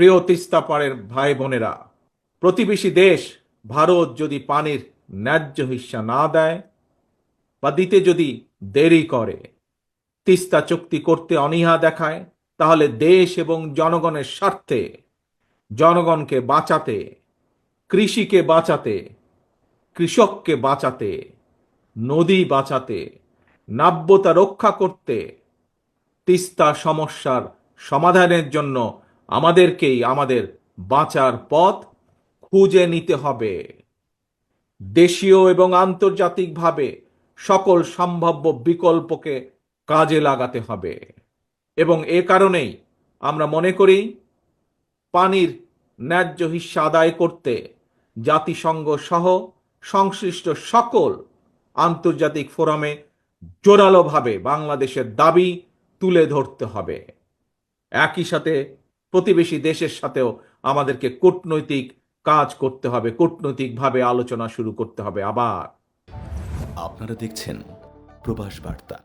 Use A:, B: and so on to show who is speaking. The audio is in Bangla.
A: প্রিয় তিস্তা পাড়ের ভাই বোনেরা, প্রতিবেশী দেশ, ভারত যদি পানির ন্যায্য হিস্সা না দেয় বা দিতে যদি দেরি করে, তিস্তা চুক্তি করতে অনীহা দেখায়, তাহলে দেশ এবং জনগণের স্বার্থে, জনগণকে বাঁচাতে, কৃষিকে বাঁচাতে, কৃষককে বাঁচাতে, নদী বাঁচাতে, নাব্যতা রক্ষা করতে তিস্তা সমস্যার সমাধানের জন্য আমাদেরকেই আমাদের বাঁচার পথ খুঁজে নিতে হবে। দেশীয় এবং আন্তর্জাতিকভাবে সকল সম্ভাব্য বিকল্পকে কাজে লাগাতে হবে। এবং এ কারণেই আমরা মনে করি, পানির ন্যায্য হিস্সা আদায় করতে জাতিসংঘ সহ সংশ্লিষ্ট সকল আন্তর্জাতিক ফোরামে জোরালোভাবে বাংলাদেশের দাবি তুলে ধরতে হবে। একই সাথে প্রতিবেশী দেশের সাথেও আমাদেরকে কূটনৈতিক কাজ করতে হবে, কূটনৈতিকভাবে আলোচনা শুরু করতে হবে। আবার
B: আপনারা দেখছেন প্রবাস বার্তা।